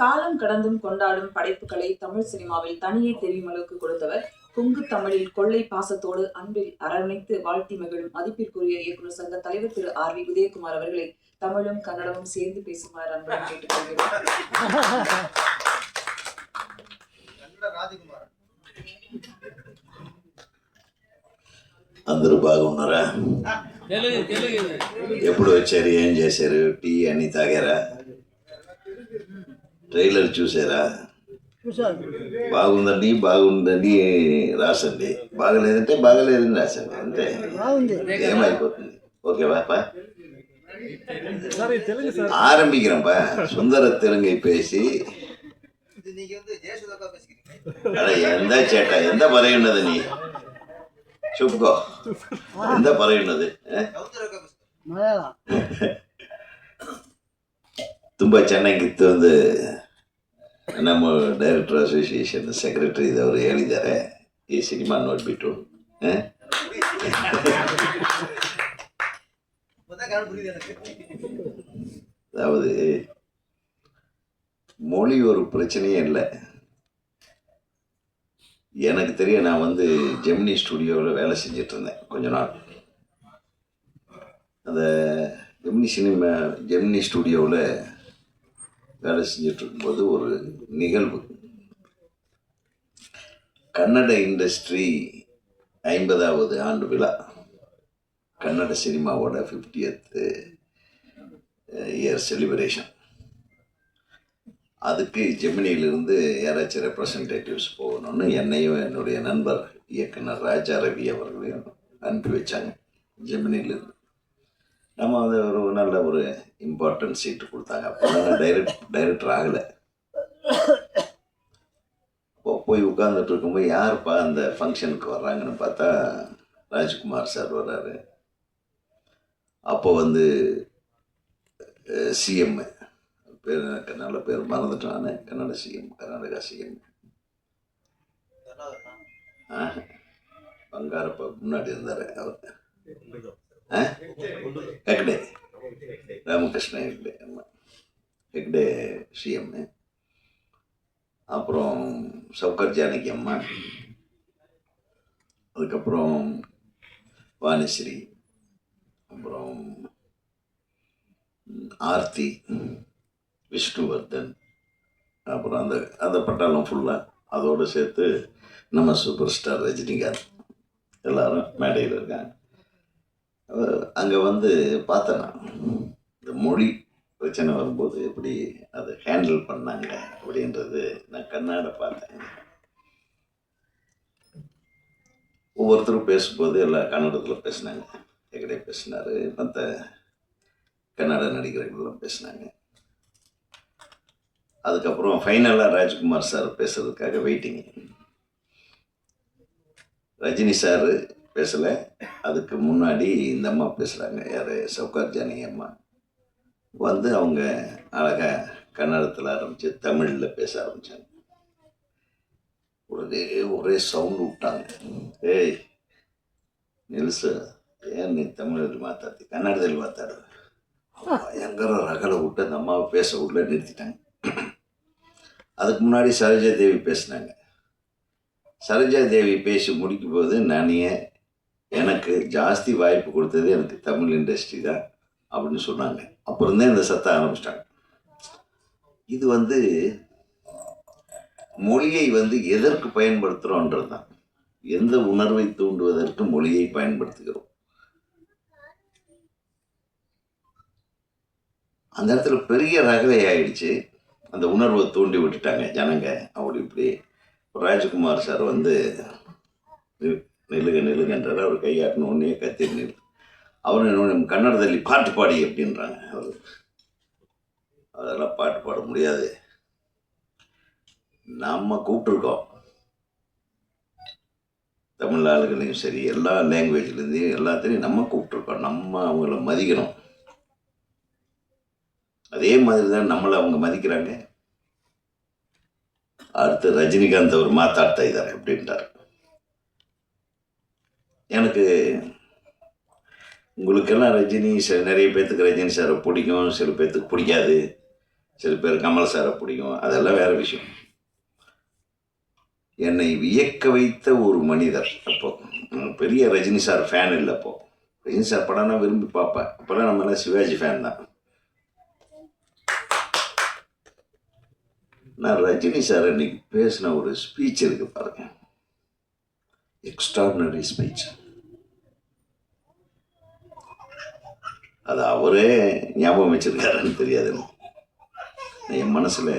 காலம் கடந்தும் கொண்டாடும் படைப்புகளை தமிழ் சினிமாவில் தனியே தெரியும் அளவுக்கு கொடுத்தவர் கொங்கு தமிழில் கொள்ளை பாசத்தோடு அன்பில் அரவணைத்து வாழ்த்தி மகிழும் மதிப்பிற்குரிய இயக்குநர் சங்க தலைவர் திரு ஆர் வி உதயகுமார் அவர்களை தமிழும் கன்னடமும் சேர்ந்து பேசுமாறு அன்புடன் கேட்டுக்கொள்கிறோம் కన్నడ రాజకుమార్ అందరూ బాగున్నారా తెలుగు తెలుగు ఎప్పుడు వచ్చారు ఏం చేశారు టీ అన్ని తాగారా ట్రైలర్ చూసారా బాగుందండి బాగుందండి రాసండి బాగలేదంటే బాగలేదని రాసండి అంతే ఏమైపోతుంది ఓకే బాపా ஆரம்பிக்கிறேன்ப்பா சுந்தர தெலுங்கை பேசி எந்த சேட்டா எந்த பறையுன்னது நீ చుప్పుకో ఎంత పరగినది తుంబ చెన్నై ಒಂದು ನಮ್ಮ ಡೈರೆಕ್ಟರ್ ಅಸೋಸಿಯೇಷನ್ ಸೆಕ್ರೆಟರಿ ಇದ್ದವರು ಹೇಳಿದ್ದಾರೆ ಈ ಸಿನಿಮಾ ನೋಡಿಬಿಟ್ಟು இப்போதான் கடன் புரியுது எனக்கு அதாவது மொழி ஒரு பிரச்சனையே இல்லை எனக்கு தெரியும் நான் வந்து ஜெமினி ஸ்டுடியோவில் வேலை செஞ்சுட்டு இருந்தேன் கொஞ்ச நாள் அந்த ஜெமினி சினிமா ஜெமினி ஸ்டுடியோவில் வேலை செஞ்சுட்டு இருக்கும்போது ஒரு நிகழ்வு. கன்னட இண்டஸ்ட்ரி ஐம்பதாவது ஆண்டு விழா. கன்னட சினிமாவோட ஃபிஃப்டியத்து இயர் செலிப்ரேஷன் அதுக்கு ஜெமினியிலிருந்து யாராச்சும் ரெப்ரசன்டேட்டிவ்ஸ் போகணும்னு என்னையும் என்னுடைய நண்பர் இயக்குனர் ராஜா ரவி அவர்களையும் அனுப்பி வச்சாங்க ஜெமினியிலிருந்து. நம்ம வந்து ஒரு நல்ல ஒரு இம்பார்ட்டன்ட் சீட்டு கொடுத்தாங்க. அப்போ டைரக்ட் டைரக்டர் ஆகலை. அப்போ போய் உட்காந்துட்டு இருக்கும்போது யாருப்பா அந்த ஃபங்க்ஷனுக்கு வர்றாங்கன்னு பார்த்தா ராஜ்குமார் சார் வர்றாரு. அப்போ வந்து சிஎம் பேர் எனக்கு நல்ல பேர் மறந்துட்டான் கன்னட சிஎம் கர்நாடகா சிஎம் பங்காரப்பா முன்னாடி இருந்தார் அவர். ஆ? ஹெக்டே. ராமகிருஷ்ண ஹெக்டே ஆமாம் ஹெக்டே சிஎம் அப்புறம் சவுக்கர் ஜானகி அம்மா அதுக்கப்புறம் வாணிஸ்ரீ அப்புறம் ஆர்த்தி விஷ்ணுவர்தன். அப்புறம் அந்த அந்த பட்டாளம் ஃபுல்லாக அதோடு சேர்த்து நம்ம சூப்பர் ஸ்டார் ரஜினிகாந்த். எல்லாரும் மேடையில் இருக்காங்க. அங்கே வந்து பார்த்தேன் நான். இந்த மொழி பிரச்சனை வரும்போது எப்படி அதை ஹேண்டில் பண்ணாங்க அப்படின்றது நான் கண்ணாட பார்த்தேன். ஒவ்வொருத்தரும் பேசும்போது எல்லாம் கன்னடத்தில் பேசினாங்க. எகடே பேசினார். மற்ற கன்னட நடிகர்கள்லாம் பேசினாங்க. அதுக்கப்புறம் ஃபைனலாக ராஜ்குமார் சார் பேசுறதுக்காக வெயிட்டிங் ரஜினி சார் பேசலை. அதுக்கு முன்னாடி இந்த அம்மா பேசுகிறாங்க யார்? சவுகார் ஜானகி அம்மா. வந்து அவங்க அழகாக கன்னடத்தில் ஆரம்பித்து தமிழில் பேச ஆரம்பித்தாங்க உடனே ஒரே சவுண்டு விட்டாங்க. ஏய் நெல்சு ஏன் நீ தமிழில் மாத்தாது கன்னடத்தில் மாத்தாடு. பயங்கர ரகலை விட்டு அந்த அம்மாவை பேச உள்ள நிறுத்திட்டாங்க. அதுக்கு முன்னாடி சரோஜா தேவி பேசினாங்க. சரோஜா தேவி பேசி முடிக்கும் போது நானே எனக்கு ஜாஸ்தி வாய்ப்பு கொடுத்தது எனக்கு தமிழ் இண்டஸ்ட்ரி தான் அப்படின்னு சொன்னாங்க. அப்புறம் தான் இந்த சத்தம் ஆரம்பிச்சிட்டாங்க. இது வந்து மொழியை வந்து எதற்கு பயன்படுத்துகிறோன்றது தான். எந்த உணர்வை தூண்டுவதற்கு மொழியை பயன்படுத்துகிறோம். அந்த இடத்துல பெரிய ரகலை ஆயிடுச்சு. அந்த உணர்வை தூண்டி விட்டுட்டாங்க ஜனங்க. அப்படி இப்படி. ராஜ்குமார் சார் வந்து நிலுங்க நிலுங்கன்றார் அவர் கையாட்டின உடனே கத்திரி நில். அவர் என்னோட கன்னடத்தள்ளி பாட்டு பாடி அப்படின்றாங்க. அவர் அதெல்லாம் பாட்டு பாட முடியாது. நம்ம கூப்பிட்டுருக்கோம். தமிழ் ஆளுகளையும் சரி எல்லா லாங்குவேஜ்லேருந்தையும் எல்லாத்தையும் நம்ம கூப்பிட்ருக்கோம் நம்ம அவங்கள மதிக்கணும். அதே மாதிரி தான் நம்மளை அவங்க மதிக்கிறாங்க. அடுத்து ரஜினிகாந்த் அவர் மாத்தாட்ட இதார் அப்படின்ட்டார் எனக்கு உங்களுக்கெல்லாம் ரஜினி சார் நிறைய பேர்த்துக்கு ரஜினி சாரை பிடிக்கும். சில பேர்த்துக்கு பிடிக்காது. சில பேர் கமல் சாரை பிடிக்கும். அதெல்லாம் வேறு விஷயம். என்னை வியக்க வைத்த ஒரு மனிதர் அப்போ. பெரிய ரஜினி சார் ஃபேன் இல்லை அப்போ. ரஜினி சார் படம்னா விரும்பி பார்ப்பேன். அப்போல்லாம் நம்ம என்ன சிவாஜி ஃபேன் தான். நான் ரஜினி சார் இன்னைக்கு பேசின ஒரு ஸ்பீச் இருக்கு பாருங்க. எக்ஸ்ட்ராடினரி ஸ்பீச் அது அவரே ஞாபகம் வச்சிருக்காருன்னு தெரியாது. என் மனசில்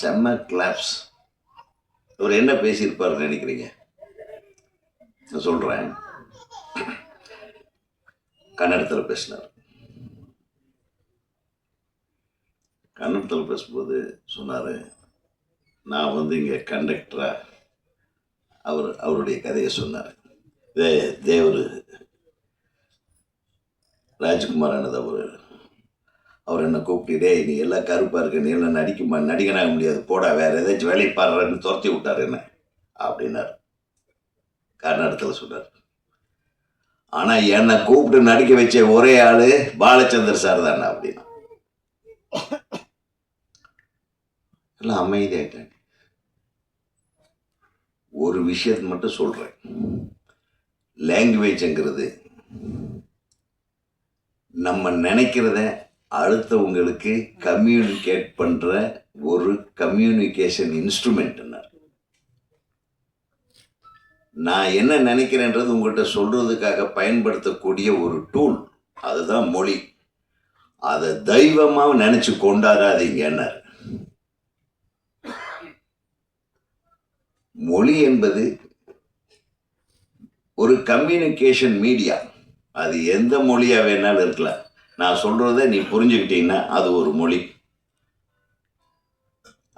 செம்ம கிளாப்ஸ் அவர் என்ன பேசியிருப்பாருன்னு நினைக்கிறீங்க? நான் சொல்கிறேன் கன்னடத்தில் பேசினார். கன்னடத்தில் பேசும்போது சொன்னார் நான் வந்து இங்கே கண்டக்டராக அவர் அவருடைய கதையை சொன்னார். தே தேவர் ராஜ்குமார் ஆனது அவர். அவர் என்ன கூப்பிட்டு நீ எல்லாம் கருப்பாக இருக்க நீ எல்லாம் நடிக்க நடிகனாக முடியாது. போடா வேற ஏதாச்சும் வேலையை பாடுறன்னு துரத்தி விட்டார் என்ன? அப்படின்னார். கர்நாடகத்தில் சொன்னார் ஆனால் என்னை கூப்பிட்டு நடிக்க வச்ச ஒரே ஆள் பாலச்சந்தர் சார் தானே அப்படின்னா. எல்லாம் அமைதியாயிட்டாங்க. ஒரு விஷயத்தை மட்டும் சொல்கிறேன் லாங்குவேஜுங்கிறது நம்ம நினைக்கிறத அடுத்தவங்களுக்கு கம்யூனிகேட் பண்ணுற ஒரு கம்யூனிகேஷன் இன்ஸ்ட்ருமெண்ட்னர் நான் என்ன நினைக்கிறேன்றது உங்கள்கிட்ட சொல்கிறதுக்காக பயன்படுத்தக்கூடிய ஒரு டூல் அதுதான் மொழி. அதை தெய்வமாக நினைச்சு கொண்டாடாதீங்கன்னார் மொழி என்பது ஒரு கம்யூனிகேஷன் மீடியா அது எந்த மொழியாக வேணாலும் இருக்கலாம். நான் சொல்கிறத நீ புரிஞ்சுக்கிட்டீங்கன்னா அது ஒரு மொழி.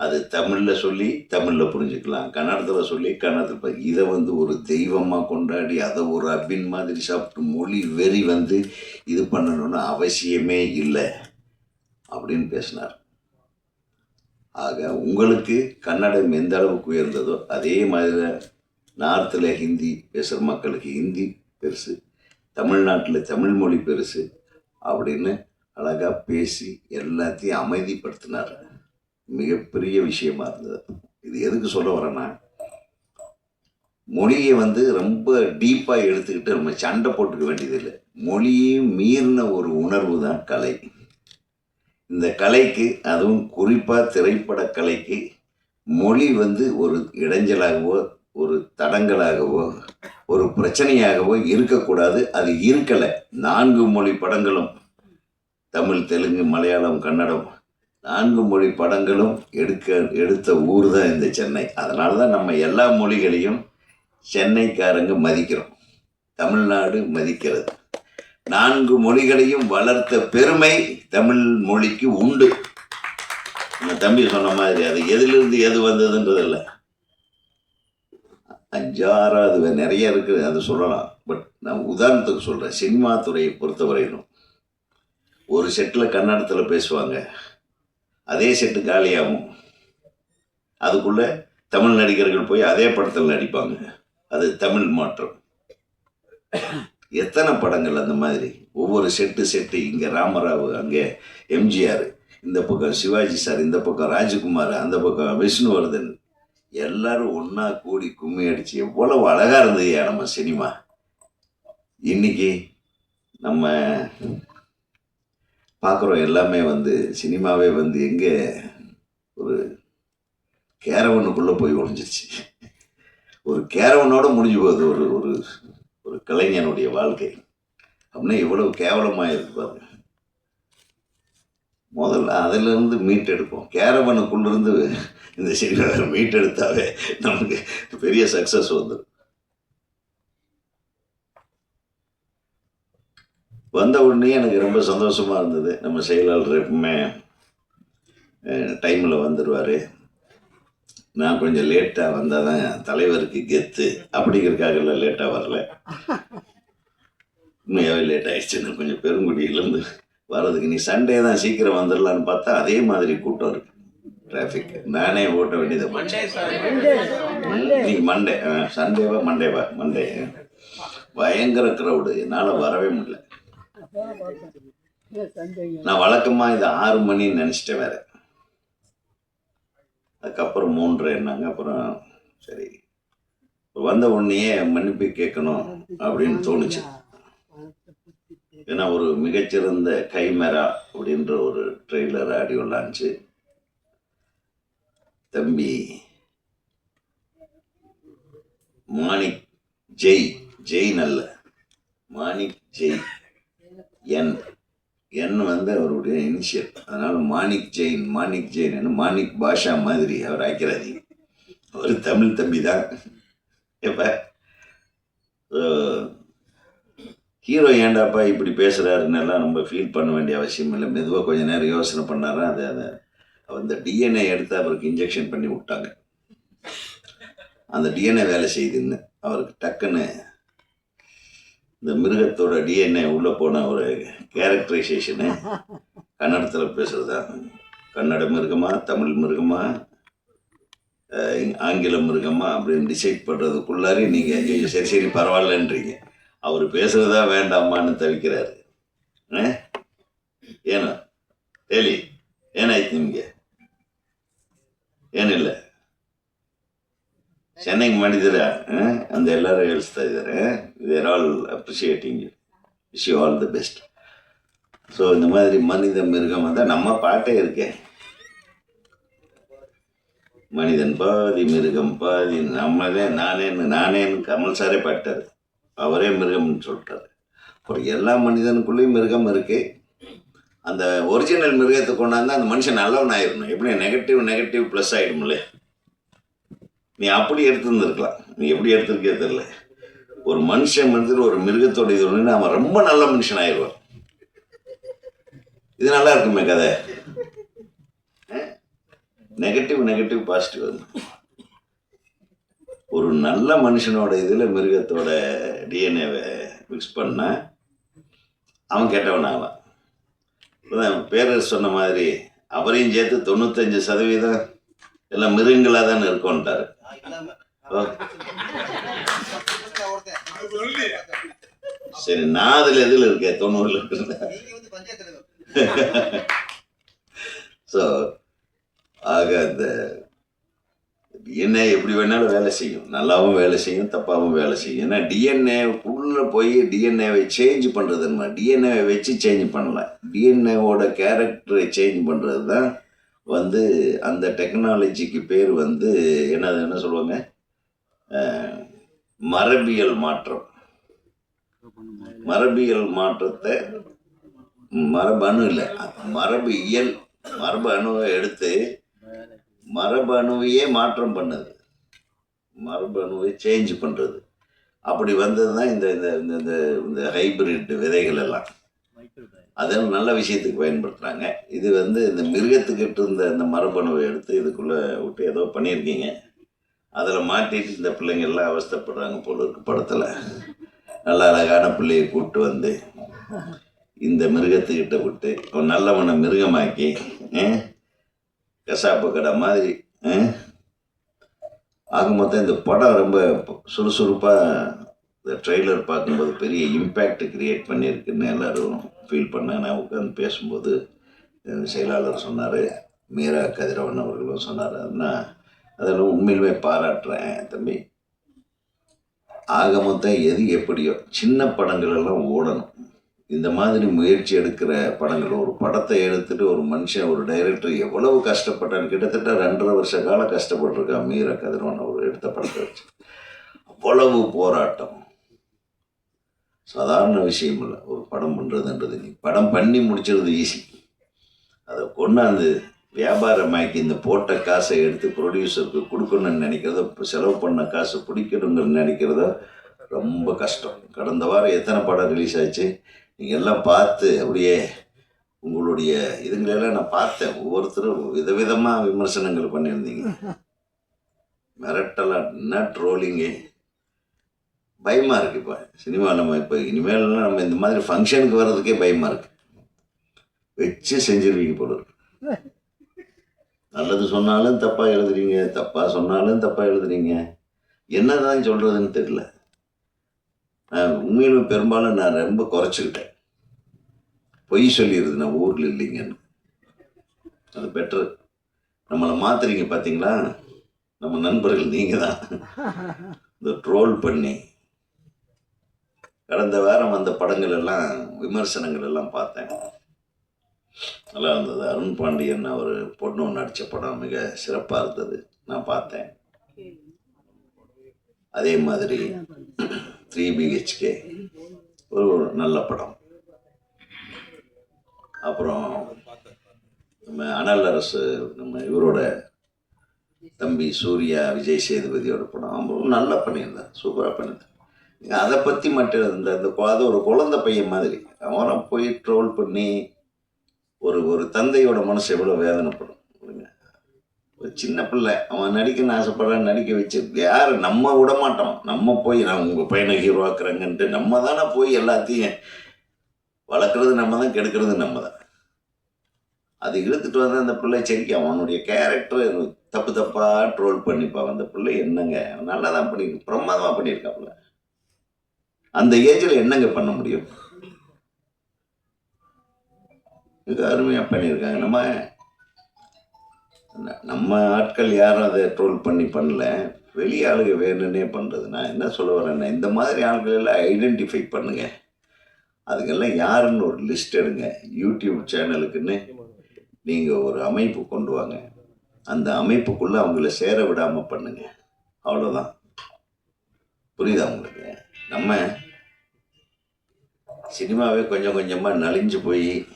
அது தமிழில் சொல்லி தமிழில் புரிஞ்சுக்கலாம். கன்னடத்தில் சொல்லி கன்னடத்தில் இதை வந்து ஒரு தெய்வமாக கொண்டாடி அதை ஒரு அபின் மாதிரி சாப்பிட்டு மொழி வெறி வந்து இது பண்ணணும்னு அவசியமே இல்லை அப்படின்னு பேசினார். ஆக உங்களுக்கு கன்னடம் எந்த அளவுக்கு உயர்ந்ததோ அதே மாதிரி நார்த்தில் ஹிந்தி பேசுகிற மக்களுக்கு ஹிந்தி பெருசு. தமிழ்நாட்டில் தமிழ் மொழி பெருசு அப்படின்னு அழகாக பேசி எல்லாத்தையும் அமைதிப்படுத்தினார். மிகப்பெரிய விஷயமா இருந்தது. இது எதுக்கு சொல்ல வரேன்னா மொழியை வந்து ரொம்ப டீப்பாக எடுத்துக்கிட்டு நம்ம சண்டை போட்டுக்க வேண்டியதில்லை மொழியையும் மீறின ஒரு உணர்வு தான் கலை. இந்த கலைக்கு அதுவும் குறிப்பாக திரைப்பட கலைக்கு மொழி வந்து ஒரு இடைஞ்சலாகவோ ஒரு தடங்கலாகவோ ஒரு பிரச்சனையாகவோ இருக்கக்கூடாது. அது இருக்கலை. நான்கு மொழி படங்களும் தமிழ் தெலுங்கு மலையாளம் கன்னடம் நான்கு மொழி படங்களும் எடுக்க எடுத்த ஊர் தான் இந்த சென்னை. அதனால தான் நம்ம எல்லா மொழிகளையும் சென்னைக்காரங்க மதிக்கிறோம். தமிழ்நாடு மதிக்கிறது. நான்கு மொழிகளையும் வளர்த்த பெருமை தமிழ் மொழிக்கு உண்டு. நம்ம தம்பி சொன்ன மாதிரி அது எதிலிருந்து எது வந்ததுன்றதில்லை. அஞ்சாறாவது நிறைய இருக்குது அது சொல்லலாம். பட் நான் உதாரணத்துக்கு சொல்கிறேன் சினிமா துறையை பொறுத்தவரையிலும் ஒரு செட்டில் கன்னடத்தில் பேசுவாங்க. அதே செட்டு காலியாகும். அதுக்குள்ளே தமிழ் நடிகர்கள் போய் அதே படத்தில் நடிப்பாங்க. அது தமிழ் மாற்றம். எத்தனை படங்கள் அந்த மாதிரி? ஒவ்வொரு செட்டு செட்டு இங்கே ராமராவ் அங்கே எம்ஜிஆர் இந்த பக்கம் சிவாஜி சார் இந்த பக்கம் ராஜகுமார் அந்த பக்கம் விஷ்ணுவர்தன் எல்லாரும் ஒன்றா கூடி கும்மி அடித்து எவ்வளவு அழகாக இருந்ததுயா நம்ம சினிமா. இன்னைக்கு நம்ம பார்க்குறோம் எல்லாமே வந்து சினிமாவே வந்து எங்கே ஒரு கேரவனுக்குள்ளே போய் ஒழிஞ்சிருச்சு ஒரு கேரவனோட முடிஞ்சு போகுது ஒரு ஒரு ஒரு கலைஞனுடைய வாழ்க்கை. அப்படின்னா இவ்வளவு கேவலமாக இருக்கு பாருங்க. முதல்ல அதிலிருந்து மீட்டெடுப்போம் கேரவனுக்குள்ளேருந்து இந்த சினிமாவை மீட்டெடுத்தாவே நமக்கு பெரிய சக்ஸஸ் வந்துடும் வந்த உடனே எனக்கு ரொம்ப சந்தோஷமாக இருந்தது. நம்ம செயலாளர் எப்பவுமே டைமில் வந்துடுவார் நான் கொஞ்சம் லேட்டாக வந்தால் தான் தலைவருக்கு கெத்து அப்படிங்கிறதுக்காக லேட்டாக வரல. உண்மையாகவே லேட் ஆயிடுச்சுன்னு கொஞ்சம் பெருங்குடியிலேருந்து வர்றதுக்கு. நீ சண்டே தான் சீக்கிரம் வந்துடலான்னு பார்த்தா அதே மாதிரி கூட்டம் இருக்கு. டிராஃபிக் நானே ஓட்ட வேண்டியதை இன்னைக்கு மண்டே சண்டேவா மண்டேவா மண்டே பயங்கர க்ரௌடு என்னால் வரவே முடியல. நான் வழக்கமாக இது ஆறு மணின்னு நினச்சிட்டேன் வேற. அதுக்கப்புறம் மூன்று என்னாங்க. அப்புறம் சரி. வந்த உடனேயே மன்னிப்பு கேட்கணும் அப்படின்னு தோணுச்சு. ஏன்னா ஒரு மிகச்சிறந்த கைமரா அப்படின்ற ஒரு ட்ரெய்லர் ஆடியோ லான்ச்சு. தம்பி மாணிக் ஜெய் ஜெய் நல்ல மாணிக் ஜெய் என் என் வந்து அவருடைய இனிஷியல் அதனால் மாணிக் ஜெயின் மாணிக் ஜெயின் மாணிக் பாஷா மாதிரி அவர் ஆக்கிறாரு. அவர் தமிழ் தம்பி தான். எப்போ ஹீரோ ஏண்டாப்பா இப்படி பேசுகிறாருன்னு எல்லாம் நம்ம ஃபீல் பண்ண வேண்டிய அவசியம் இல்லை. மெதுவாக கொஞ்சம் நேரம் யோசனை பண்ணாரா? அதை அதை. அந்த டிஎன்ஏ எடுத்து அவருக்கு இன்ஜெக்ஷன் பண்ணி விட்டாங்க. அந்த டிஎன்ஏ வேலை செய்யுதுன்னு அவருக்கு டக்குன்னு இந்த மிருகத்தோட டிஎன்ஏ உள்ளே போன ஒரு கேரக்டரைசேஷனு கன்னடத்தில் பேசுகிறதா கன்னட மிருகமா? தமிழ் மிருகமா? ஆங்கில மிருகமா? அப்படின்னு டிசைட் பண்ணுறதுக்குள்ளாரி நீங்கள் சரி சரி பரவாயில்லன்றீங்க. அவர் பேசுகிறதா வேண்டாமான்னு தவிக்கிறாரு ಆ? ಏನು ಹೇಳಿ ಏನಾಯ್ತು ನಿಮಗೆ ಏನಿಲ್ಲ ಚೆನ್ನಾಗಿ ಮಾಡಿದ್ದೀರಾ ಆ? ಅಂತ ಎಲ್ಲರೂ ಹೇಳಿಸ್ತಾ ಇದ್ದಾರೆ we are all appreciating you wish you all the best so இந்த மாதிரி மனித மிருகம் வந்து நம்ம பாட்டே இருக்கேன் மனிதன் பாதி மிருகம் பாதி நம்மளே நானேன்னு நானேன்னு கமல் சாரே பாட்டார் அவரே மிருகம்னு சொல்லிட்டாரு அப்புறம் எல்லா மனிதனுக்குள்ளேயும் மிருகம் இருக்குது அந்த ஒரிஜினல் மிருகத்தை கொண்டாந்து அந்த மனுஷன் நல்லவன் ஆயிடணும் எப்படி நெகட்டிவ் நெகட்டிவ் ப்ளஸ் ஆகிடும்ல நீ அப்படி எடுத்துருந்துருக்கலாம். நீ எப்படி எடுத்திருக்கே தெரில ஒரு மனுஷன் மனிதர் ஒரு மிருகத்தோட இது ஒன்று அவன் ரொம்ப நல்ல மனுஷன் ஆயிடுவான். இது நல்லா இருக்குமே கதை? நெகட்டிவ் நெகட்டிவ் பாசிட்டிவ் வந்து ஒரு நல்ல மனுஷனோட இதில் மிருகத்தோட டிஎன்ஏவை மிக்ஸ் பண்ண அவன் கெட்டவன் ஆவான். இப்பதான் பேரர் சொன்ன மாதிரி அவரையும் சேர்த்து தொண்ணூத்தஞ்சு சதவீதம் எல்லாம் மிருகங்களாக தானே இருக்கோன்ட்டாரு சரி நான் அதில் எதில் இருக்கேன்? தொண்ணூறில் இருக்கிறேன் ஸோ ஆக அந்த டிஎன்ஏ எப்படி வேணாலும் வேலை செய்யும். நல்லாவும் வேலை செய்யும் தப்பாகவும் வேலை செய்யும். ஏன்னா டிஎன்ஏக்குள்ளே போய் டிஎன்ஏவை சேஞ்ச் பண்ணுறது என்ன? டிஎன்ஏவை வச்சு சேஞ்ச் பண்ணலாம். டிஎன்ஏவோட கேரக்டரை சேஞ்ச் பண்ணுறது தான் வந்து அந்த டெக்னாலஜிக்கு பேர் வந்து என்னது என்ன சொல்லுவாங்க? மரபியல் மாற்றம். மரபியல் மாற்றத்தை மரபணு இல்லை மரபு இயல் மரபு அணுவை எடுத்து மரபணுவையே மாற்றம் பண்ணுது. மரபணுவை சேஞ்ச் பண்ணுறது அப்படி வந்தது தான் இந்த இந்த இந்த இந்த இந்த ஹைபிரிட் விதைகள் எல்லாம். அதெல்லாம் நல்ல விஷயத்துக்கு பயன்படுத்துகிறாங்க இது வந்து இந்த மிருகத்துக்கிட்ட இருந்த இந்த மரபணுவை எடுத்து இதுக்குள்ளே விட்டு ஏதோ பண்ணியிருக்கீங்க. அதில் மாட்டிட்டு இந்த பிள்ளைங்கள்லாம் அவஸ்தப்படுறாங்க அவஸ்தைப்படுறாங்க போல இருக்கு படத்தில். நல்ல அழகான பிள்ளையை கூப்பிட்டு வந்து இந்த மிருகத்துக்கிட்ட விட்டு நல்லவனை மிருகமாக்கி கசாப்பு கடை மாதிரி ஆக மொத்தம் இந்த படம் ரொம்ப சுறுசுறுப்பாக இந்த ட்ரெய்லர் பார்க்கும்போது பெரிய இம்பேக்ட் கிரியேட் பண்ணியிருக்குன்னு எல்லாரும் ஃபீல் பண்ணேன். நான் உட்காந்து பேசும்போது செயலாளர் சொன்னார் மீரா கதிரவன் அவர்களும் சொன்னார் அதனால் அதெல்லாம் உண்மையிலுமே பாராட்டுறேன் தம்பி. ஆக மொத்தம் எது எப்படியோ சின்ன படங்கள் எல்லாம் ஓடணும். இந்த மாதிரி முயற்சி எடுக்கிற படங்கள். ஒரு படத்தை எடுத்துட்டு ஒரு மனுஷன் ஒரு டைரக்டர் எவ்வளவு கஷ்டப்பட்டான்னு கிட்டத்தட்ட ரெண்டரை வருஷ காலம் கஷ்டப்பட்டிருக்கான் மீர கதிரவன் அவர் எடுத்த படத்தை வச்சு. அவ்வளவு போராட்டம். சாதாரண விஷயம் இல்லை. ஒரு படம் பண்ணுறதுன்றது நீ படம் பண்ணி முடிச்சிருது ஈஸி அதை கொண்டாந்து வியாபாரமாக்கி இந்த போட்ட காசை எடுத்து ப்ரொடியூசருக்கு கொடுக்கணும்னு நினைக்கிறதோ இப்போ செலவு பண்ண காசை பிடிக்கணுங்கன்னு நினைக்கிறதோ ரொம்ப கஷ்டம். கடந்த வாரம் எத்தனை படம் ரிலீஸ் ஆச்சு? நீங்கள் எல்லாம் பார்த்து அப்படியே உங்களுடைய இதுங்களெல்லாம் நான் பார்த்தேன். ஒவ்வொருத்தரும் விதவிதமாக விமர்சனங்கள் பண்ணியிருந்தீங்க. மிரட்டலாம் என்ன ட்ரோலிங்கு பயமாக இருக்குது இப்போ. சினிமா நம்ம இப்போ இனிமேல்லாம் நம்ம இந்த மாதிரி ஃபங்க்ஷனுக்கு வர்றதுக்கே பயமாக இருக்கு. வச்சு செஞ்சிருவீங்க போல இருக்கு. நல்லது சொன்னாலும் தப்பாக எழுதுறீங்க தப்பாக சொன்னாலும் தப்பாக எழுதுறீங்க. என்னதான் சொல்கிறதுன்னு தெரியல. உண்மையிலும் பெரும்பாலும் நான் ரொம்ப குறைச்சிக்கிட்டேன். பொய் சொல்லிடுது நான் ஊரில் இல்லைங்கன்னு. அது பெட்ரு நம்மளை மாத்துறீங்க பார்த்தீங்களா நம்ம நண்பர்கள் நீங்கள் தான் இந்த ட்ரோல் பண்ணி கடந்த வாரம் வந்த படங்கள் எல்லாம் விமர்சனங்கள் எல்லாம் பார்த்தேன். நல்லா இருந்தது. அருண் பாண்டியன் ஒரு பொண்ணு நடித்த படம் மிக சிறப்பாக இருந்தது. நான் பார்த்தேன். அதே மாதிரி த்ரீ பிஹெச்கே ஒரு நல்ல படம். அப்புறம் நம்ம அனல் அரசு நம்ம இவரோட தம்பி சூர்யா விஜய் சேதுபதியோட படம். அவங்களும் நல்லா பண்ணியிருந்தேன் சூப்பராக பண்ணியிருந்தேன் அதை பற்றி மட்டும் இந்த இந்த அது ஒரு குழந்தை பையன் மாதிரி. அவனை போய் ட்ரோல் பண்ணி ஒரு ஒரு தந்தையோட மனசு எவ்வளோ வேதனைப்படும். ஒரு சின்ன பிள்ளை அவன் நடிக்கணும்னு ஆசைப்படுறான் நடிக்க வச்சு யார்? நம்ம விட மாட்டோம் நம்ம போய் நான் உங்கள் பையனை ஹீரோ ஆக்குறேங்கன்ட்டு நம்ம தானே போய் எல்லாத்தையும் வளர்க்குறது நம்ம தான் கெடுக்கிறது நம்ம தான். அது இழுத்துட்டு வந்து அந்த பிள்ளை சரிக்கு அவனுடைய கேரக்டர் தப்பு தப்பாக ட்ரோல் பண்ணிப்பான் அந்த பிள்ளை என்னங்க? அவன் நல்லா தான் பண்ணி பிரமாதமாக பண்ணியிருக்காப்புல அந்த ஏஜில் என்னங்க பண்ண முடியும்? மிக அருமையாக பண்ணியிருக்காங்க நம்ம நம்ம ஆட்கள் யாரும் அதை ட்ரோல் பண்ணி பண்ணல. வெளி ஆளுங்க வேணும்னே பண்ணுறது நான் என்ன சொல்ல வரேன்னா இந்த மாதிரி ஆட்கள் எல்லாம் ஐடென்டிஃபை பண்ணுங்க. அதுக்கெல்லாம் யாருன்னு ஒரு லிஸ்ட் எடுங்க. யூடியூப் சேனலுக்குன்னு நீங்கள் ஒரு அமைப்பு கொண்டு வாங்க. அந்த அமைப்புக்குள்ளே அவங்கள சேர விடாமல் பண்ணுங்க. அவ்வளோதான் புரியுதா உங்களுக்கு? நம்ம சினிமாவே கொஞ்சம் கொஞ்சமாக நலிஞ்சு போய்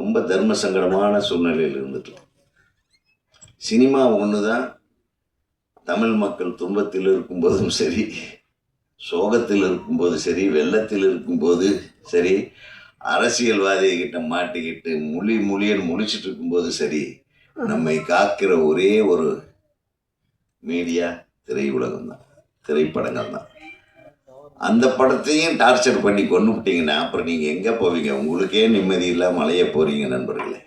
ரொம்ப தர்ம சங்கடமான சூழ்நிலையில் இருந்துட்டோம். சினிமா ஒன்று தான் தமிழ் மக்கள் துன்பத்தில் இருக்கும்போதும் சரி சோகத்தில் இருக்கும்போது சரி வெள்ளத்தில் இருக்கும்போது சரி அரசியல்வாதிகிட்ட மாட்டிக்கிட்டு மொழி முழியன் முழிச்சிட்டு இருக்கும்போது சரி நம்மை காக்கிற ஒரே ஒரு மீடியா திரையுலகம் தான் திரைப்படங்கள் தான் அந்த படத்தையும் டார்ச்சர் பண்ணி கொண்டு விட்டீங்கன்னா அப்புறம் நீங்கள் எங்கே போவீங்க? உங்களுக்கே நிம்மதி இல்லாம அலைய போகிறீங்க நண்பர்களே.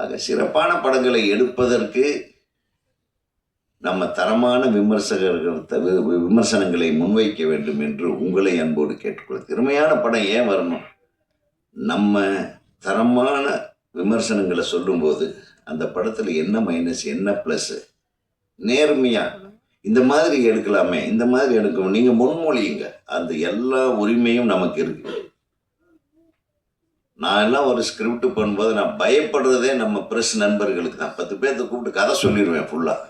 ஆக சிறப்பான படங்களை எடுப்பதற்கு நம்ம தரமான விமர்சகர்கள் விமர்சனங்களை முன்வைக்க வேண்டும் என்று உங்களை அன்போடு கேட்டுக்கொள்ள திறமையான படம் ஏன் வரணும்? நம்ம தரமான விமர்சனங்களை சொல்லும்போது அந்த படத்தில் என்ன மைனஸ் என்ன ப்ளஸ் நேர்மையாக இந்த மாதிரி எடுக்கலாமே இந்த மாதிரி எடுக்கணும். நீங்க முன்மொழியுங்க. அந்த எல்லா உரிமையும் நமக்கு இருக்கு. நான் எல்லாம் ஒரு ஸ்கிரிப்ட் பண்ணும்போது நான் பயப்படுறதே நம்ம பிரஸ் நண்பர்களுக்கு தான். பத்து பேர்த்த கூப்பிட்டு கதை சொல்லிடுவேன் ஃபுல்லாக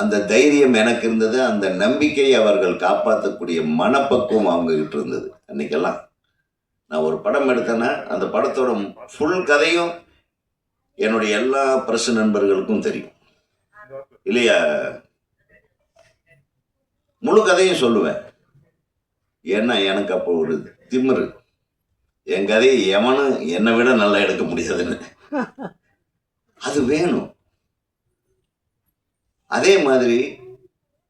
அந்த தைரியம் எனக்கு இருந்தது அந்த நம்பிக்கையை அவர்கள் காப்பாற்றக்கூடிய மனப்பக்குவம் அவங்ககிட்ட இருந்தது அன்னைக்கெல்லாம். நான் ஒரு படம் எடுத்தேன்னா அந்த படத்தோட ஃபுல் கதையும் என்னுடைய எல்லா பிரஸ் நண்பர்களுக்கும் தெரியும். இல்லையா? முழு கதையும் சொல்லுவேன். ஏன்னா எனக்கு அப்போ ஒரு திமிரு. என் கதையை எவனும் என்னை விட நல்லா எடுக்க முடியாதுன்னு. அது வேணும். அதே மாதிரி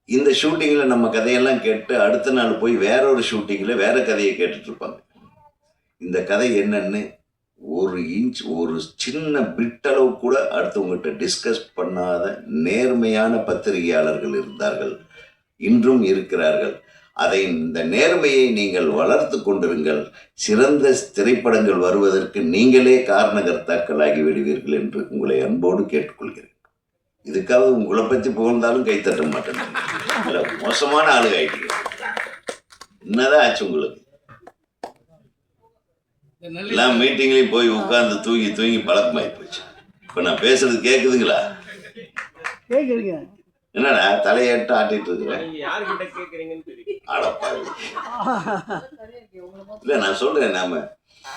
இந்த ஷூட்டிங்கில் நம்ம கதையெல்லாம் கேட்டு அடுத்த நாள் போய் வேற ஒரு ஷூட்டிங்கில் வேற கதையை கேட்டுட்டு இருப்பாங்க இந்த கதை என்னன்னு ஒரு இன்ச் ஒரு சின்ன பிட்டளவு கூட அடுத்தவங்ககிட்ட டிஸ்கஸ் பண்ணாத நேர்மையான பத்திரிகையாளர்கள் இருந்தார்கள். இன்றும் இருக்கிறார்கள். அதை இந்த நேர்மையை நீங்கள் வளர்த்து கொண்டிருங்கள். சிறந்த திரைப்படங்கள் வருவதற்கு நீங்களே காரணகர்த்தாக்களாகி விடுவீர்கள் என்று உங்களை அன்போடு கேட்டுக்கொள்கிறேன். இதுக்காக உங்களை பற்றி புகழ்ந்தாலும் கைத்தட்ட மாட்டேன். மோசமான ஆளு ஆகிட்டீங்க என்னதான் ஆச்சு உங்களுக்கு? எல்லாம் மீட்டிங்லையும் போய் உட்கார்ந்து தூங்கி தூங்கி பழக்கமாயி போச்சு. இப்போ நான் பேசுறது கேட்குதுங்களா கேட்குறீங்க என்னடா தலையேட்டு ஆட்டிட்டு இருக்கிறேன் இல்லை நான் சொல்றேன் நாம.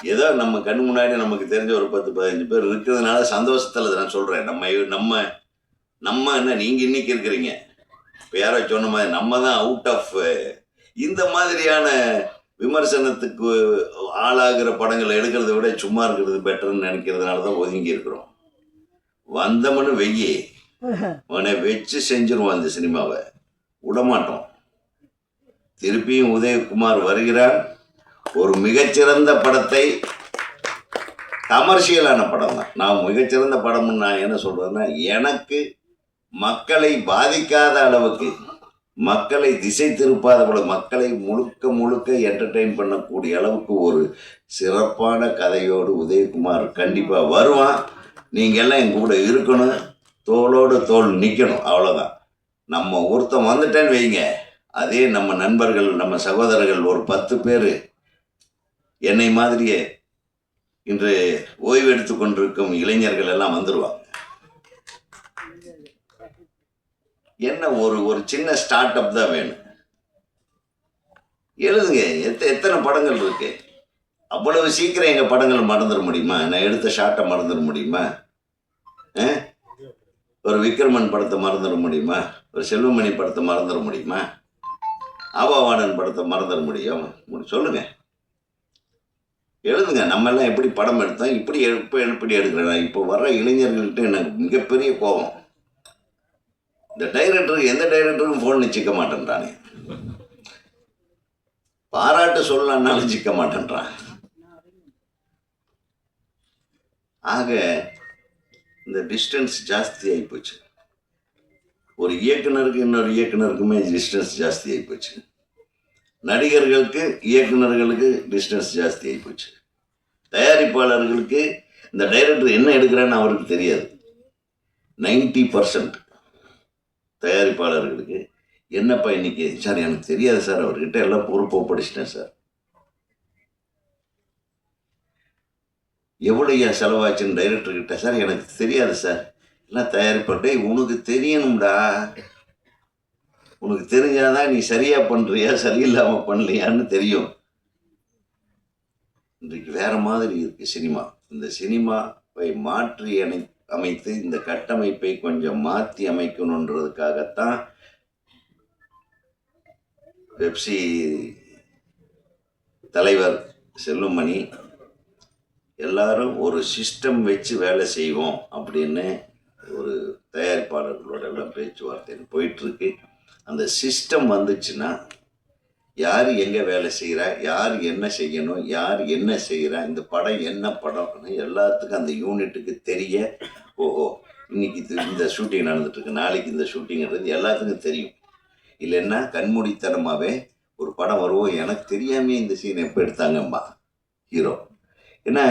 ஏதோ நம்ம கண்ணு முன்னாடி நமக்கு தெரிஞ்ச ஒரு பத்து பதினஞ்சு பேர் இருக்கிறதுனால சந்தோஷத்துல நான் சொல்றேன். நம்ம நம்ம நம்ம என்ன நீங்க இன்னைக்கு இருக்கிறீங்க? இப்போ யாரோ சொன்ன மாதிரி நம்ம தான் அவுட் ஆஃப் இந்த மாதிரியான விமர்சனத்துக்கு ஆளாகிற படங்களை எடுக்கிறத விட சும்மா இருக்கிறது பெட்டர்னு நினைக்கிறதுனால தான் ஒதுங்கி இருக்கிறோம். வந்தவனு வெய்யி. உடனே வச்சு செஞ்சிருவோம் அந்த சினிமாவை. விடமாட்டோம் திருப்பியும் உதயகுமார் வருகிறான் ஒரு மிகச்சிறந்த படத்தை கமர்ஷியலான படம் தான் நான் மிகச்சிறந்த படம்னு நான் என்ன சொல்கிறேன்னா எனக்கு மக்களை பாதிக்காத அளவுக்கு மக்களை திசை திருப்பாத போல மக்களை முழுக்க முழுக்க என்டர்டெயின் பண்ணக்கூடிய அளவுக்கு ஒரு சிறப்பான கதையோடு உதயகுமார் கண்டிப்பாக வருவான். நீங்கள் எல்லாம் என் கூட இருக்கணும். தோளோடு தோல் நிற்கணும் அவ்வளோதான் நம்ம ஒருத்தன் வந்துட்டேன்னு வைங்க. அதே நம்ம நண்பர்கள் நம்ம சகோதரர்கள் ஒரு பத்து பேர் என்னை மாதிரியே இன்று ஓய்வு எடுத்து கொண்டிருக்கும் இளைஞர்கள் எல்லாம் வந்துடுவாங்க என்ன ஒரு ஒரு சின்ன ஸ்டார்ட் அப் தான் வேணும். எழுதுங்க எத்த எத்தனை படங்கள் இருக்கு? அவ்வளவு சீக்கிரம் எங்கள் படங்கள் மறந்துட முடியுமா? நான் எடுத்த ஷார்ட்டை மறந்துட முடியுமா? ஆ? ஒரு விக்ரமன் படத்தை மறந்துட முடியுமா? ஒரு செல்வமணி படத்தை மறந்துட முடியுமா? ஆபாவாணன் படத்தை மறந்துட முடியும். சொல்லுங்க. எழுதுங்க. நம்ம எல்லாம் எப்படி படம் எடுத்தோம்? இப்படி எப்போ எப்படி எடுக்கிறேன். இப்போ வர்ற இளைஞர்கள்ட்ட எனக்கு மிகப்பெரிய கோபம். இந்த டைரக்டருக்கு எந்த டைரக்டருக்கும் ஃபோன் நிச்சிக்க மாட்டேன்றானே. பாராட்டு சொல்லலான்னாலும் சிக்க மாட்டேன்றான். ஆக இந்த டிஸ்டன்ஸ் ஜாஸ்தி ஆகி போச்சு ஒரு இயக்குனருக்கு இன்னொரு இயக்குனருக்குமே டிஸ்டன்ஸ் ஜாஸ்தி ஆகி போச்சு நடிகர்களுக்கு இயக்குனர்களுக்கு டிஸ்டன்ஸ் ஜாஸ்தி ஆகி போச்சு தயாரிப்பாளர்களுக்கு இந்த டைரக்டர் என்ன எடுக்கிறான்னு அவருக்கு தெரியாது. நைன்டி பர்சன்ட் தயாரிப்பாளர்களுக்கு என்னப்பா இன்னைக்கு? சார் எனக்கு தெரியாது சார் அவர்கிட்ட எல்லாம் பொறுப்பு ஒப்படைச்சிட்டேன் சார். எவ்வளோயா செலவாச்சுன்னு டைரக்டர் கிட்ட சார் எனக்கு தெரியாது சார். எல்லாம் தயாரிப்பட்டே உனக்கு தெரியணும்டா. உனக்கு தெரிஞ்சாதான் நீ சரியா பண்றியா சரியில்லாம பண்ணலையான்னு தெரியும். இன்றைக்கு வேற மாதிரி இருக்கு சினிமா. இந்த சினிமாவை மாற்றி அணை அமைத்து இந்த கட்டமைப்பை கொஞ்சம் மாற்றி அமைக்கணுன்றதுக்காகத்தான் பெப்சி தலைவர் செல்லுமணி எல்லாரும் ஒரு சிஸ்டம் வச்சு வேலை செய்வோம் அப்படின்னு ஒரு தயாரிப்பாளர்களோட எல்லாம் பேச்சுவார்த்தை போயிட்டுருக்கு. அந்த சிஸ்டம் வந்துச்சுன்னா யார் எங்கே வேலை செய்கிறா யார் என்ன செய்யணும் யார் என்ன செய்கிறா இந்த படம் என்ன படம்னு எல்லாத்துக்கும் அந்த யூனிட்டுக்கு தெரிய ஓஹோ இன்னைக்கு இது- இந்த ஷூட்டிங் நடந்துட்டுருக்கு நாளைக்கு இந்த ஷூட்டிங்கிறது எல்லாத்துக்கும் தெரியும். இல்லைன்னா கண்மூடித்தனமாகவே ஒரு படம் வருவோம் எனக்கு தெரியாமே இந்த சீன் எப்போ எடுத்தாங்கம்மா? ஹீரோ ஏன்னா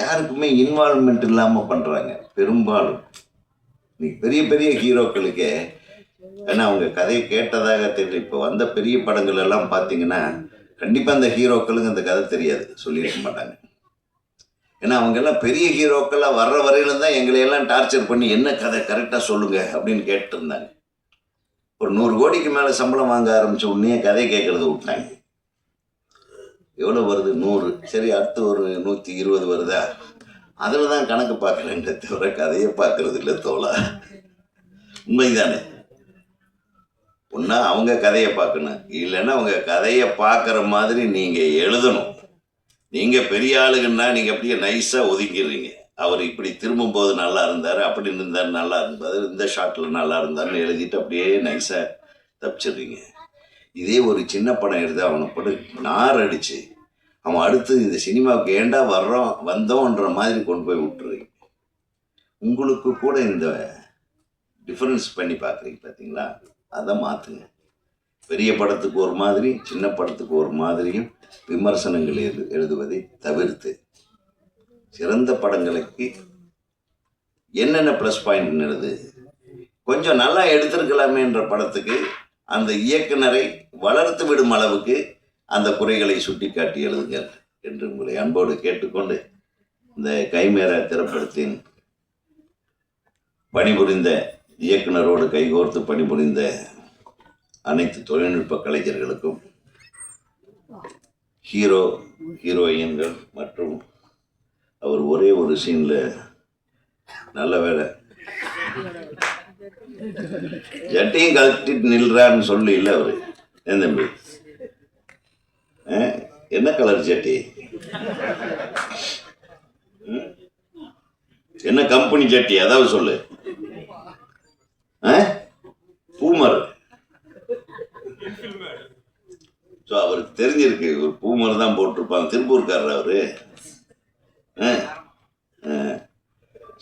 யாருக்குமே இன்வால்மெண்ட் இல்லாமல் பண்ணுறாங்க பெரும்பாலும். இன்னைக்கு பெரிய பெரிய ஹீரோக்களுக்கே ஏன்னா அவங்க கதையை கேட்டதாக தெரியல இப்போ வந்த பெரிய படங்கள் எல்லாம் பார்த்தீங்கன்னா கண்டிப்பாக அந்த ஹீரோக்களுக்கு அந்த கதை தெரியாது. சொல்லியிருக்க மாட்டாங்க. ஏன்னா அவங்க எல்லாம் பெரிய ஹீரோக்களாக வர்ற வரையிலும் தான் எங்களை எல்லாம் டார்ச்சர் பண்ணி என்ன கதை கரெக்டாக சொல்லுங்க அப்படின்னு கேட்டுருந்தாங்க ஒரு நூறு கோடிக்கு மேலே சம்பளம் வாங்க ஆரம்பிச்ச உடனே கதை கேட்குறது விட்டாங்க. எவ்வளோ வருது? நூறு. சரி அடுத்து ஒரு நூற்றி இருபது வருதா? அதில் தான் கணக்கு பார்க்குறேன் தவிர கதையை பார்க்கறது இல்லை தோலா உண்மைதானே? ஒன்றா அவங்க கதையை பார்க்கணும். இல்லைன்னா அவங்க கதையை பார்க்குற மாதிரி நீங்கள் எழுதணும். நீங்கள் பெரிய ஆளுங்கன்னா நீங்கள் அப்படியே நைஸாக ஒதுக்கிடுறீங்க. அவர் இப்படி திரும்பும்போது நல்லா இருந்தார் அப்படி இருந்தார் நல்லா இருந்தார் இந்த ஷாட்டில் நல்லா இருந்தார்னு எழுதிட்டு அப்படியே நைஸாக தப்பிச்சிடுறீங்க. இதே ஒரு சின்ன படம் எடுத்து அவனை போட்டு நார் அடிச்சு. அவன் அடுத்து இந்த சினிமாவுக்கு ஏண்டா வர்றோம் வந்தோன்ற மாதிரி கொண்டு போய் விட்டுறீங்க உங்களுக்கு கூட இந்த டிஃப்ரென்ஸ் பண்ணி பார்க்குறீங்க பார்த்தீங்களா? அதை மாற்றுங்க பெரிய படத்துக்கு ஒரு மாதிரி சின்ன படத்துக்கு ஒரு மாதிரியும் விமர்சனங்கள் எழுது எழுதுவதை தவிர்த்து. சிறந்த படங்களுக்கு என்னென்ன ப்ளஸ் பாயிண்ட் எழுது? கொஞ்சம் நல்லா எடுத்திருக்கலாமேன்ற படத்துக்கு அந்த இயக்குனரை வளர்த்து விடும் அளவுக்கு அந்த குறைகளை சுட்டிக்காட்டி எழுதுங்கள் என்று உங்களை அன்போடு கேட்டுக்கொண்டு இந்த கைமேற திரைப்படத்தின் பணிபுரிந்த இயக்குனரோடு கைகோர்த்து பணிபுரிந்த அனைத்து தொழில்நுட்ப கலைஞர்களுக்கும் ஹீரோ ஹீரோயின்கள் மற்றும் அவர் ஒரே ஒரு சீனில் நல்ல வேலை. ஜட்டையும் கழட்டிட்டு நில்றான்னு சொல்லி இல்லை அவரு. என் தம்பி? என்ன கலர் ஜட்டி என்ன கம்பெனி ஜட்டி அதாவது சொல்லு. ஆ? பூமர். ஸோ அவருக்கு தெரிஞ்சிருக்கு ஒரு பூமர் தான் போட்டிருப்பாங்க. திருப்பூர்காரர் அவரு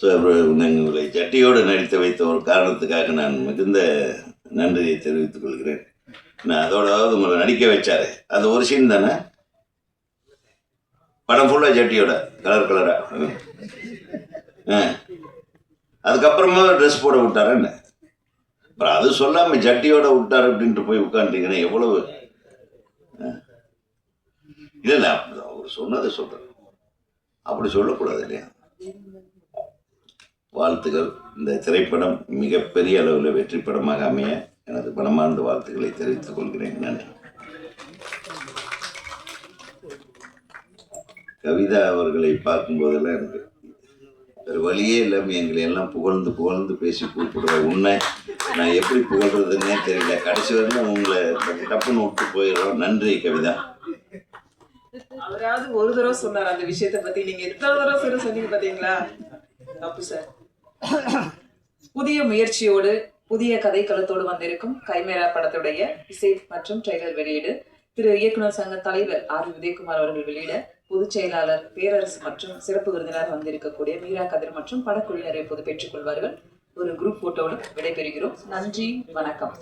ஸோ உங்களை ஜட்டியோடு நடித்து வைத்த ஒரு காரணத்துக்காக நான் மிகுந்த நன்றியை தெரிவித்துக் கொள்கிறேன். நான் அதோடாவது உங்களை நடிக்க வச்சாரு. அது ஒரு சீன் தானே? படம் ஃபுல்லாக ஜட்டியோட கலர் கலரா ஆ. அதுக்கப்புறமா ட்ரெஸ் போட விட்டாரா என்ன? அப்புறம் அது சொல்லாமல் ஜட்டியோட விட்டார் அப்படின்ட்டு போய் உட்காந்துட்டீங்கன்னா எவ்வளவு? இல்லை இல்லை அப்படிதான் அவர் சொன்னதை சொல்கிறேன் அப்படி சொல்லக்கூடாது இல்லையா? வாழ்த்துக்கள் இந்த திரைப்படம் மிகப்பெரிய அளவில் வெற்றி படமாக அமைய எனது மனமார்ந்த வாழ்த்துக்களை தெரிவித்துக் கொள்கிறேன். நன்றி. கவிதா அவர்களை பார்க்கும்போதெல்லாம் எனக்கு வேறு வழியே இல்லாமல் எங்களை எல்லாம் புகழ்ந்து புகழ்ந்து பேசி கூப்பிடுற உன்னை நான் எப்படி புகழ்றதுன்னே தெரியல. கடைசி வரைக்கும் உங்களை டப்புன்னு விட்டு போயிடுறோம். நன்றி கவிதா. அவராவது ஒரு தடவை சொன்னார் அந்த விஷயத்தை பத்தி. நீங்க எத்தனை தடவை சொல்ல சொன்னீங்க பாத்தீங்களா? தப்பு சார். புதிய முயற்சியோடு புதிய கதை களத்தோடு வந்திருக்கும் கைமேரா படத்துடைய இசை மற்றும் ட்ரெய்லர் வெளியீடு திரு இயக்குனர் சங்க தலைவர் ஆர் உதயகுமார் அவர்கள் வெளியிட பொதுச் செயலாளர் பேரரசு மற்றும் சிறப்பு விருந்தினர் வந்திருக்கக்கூடிய மீரா கதிர் மற்றும் படக்குழுவினரை இப்போது பெற்றுக்கொள்வார்கள் ஒரு குரூப் போட்டோடு விடைபெறுகிறோம். நன்றி வணக்கம்.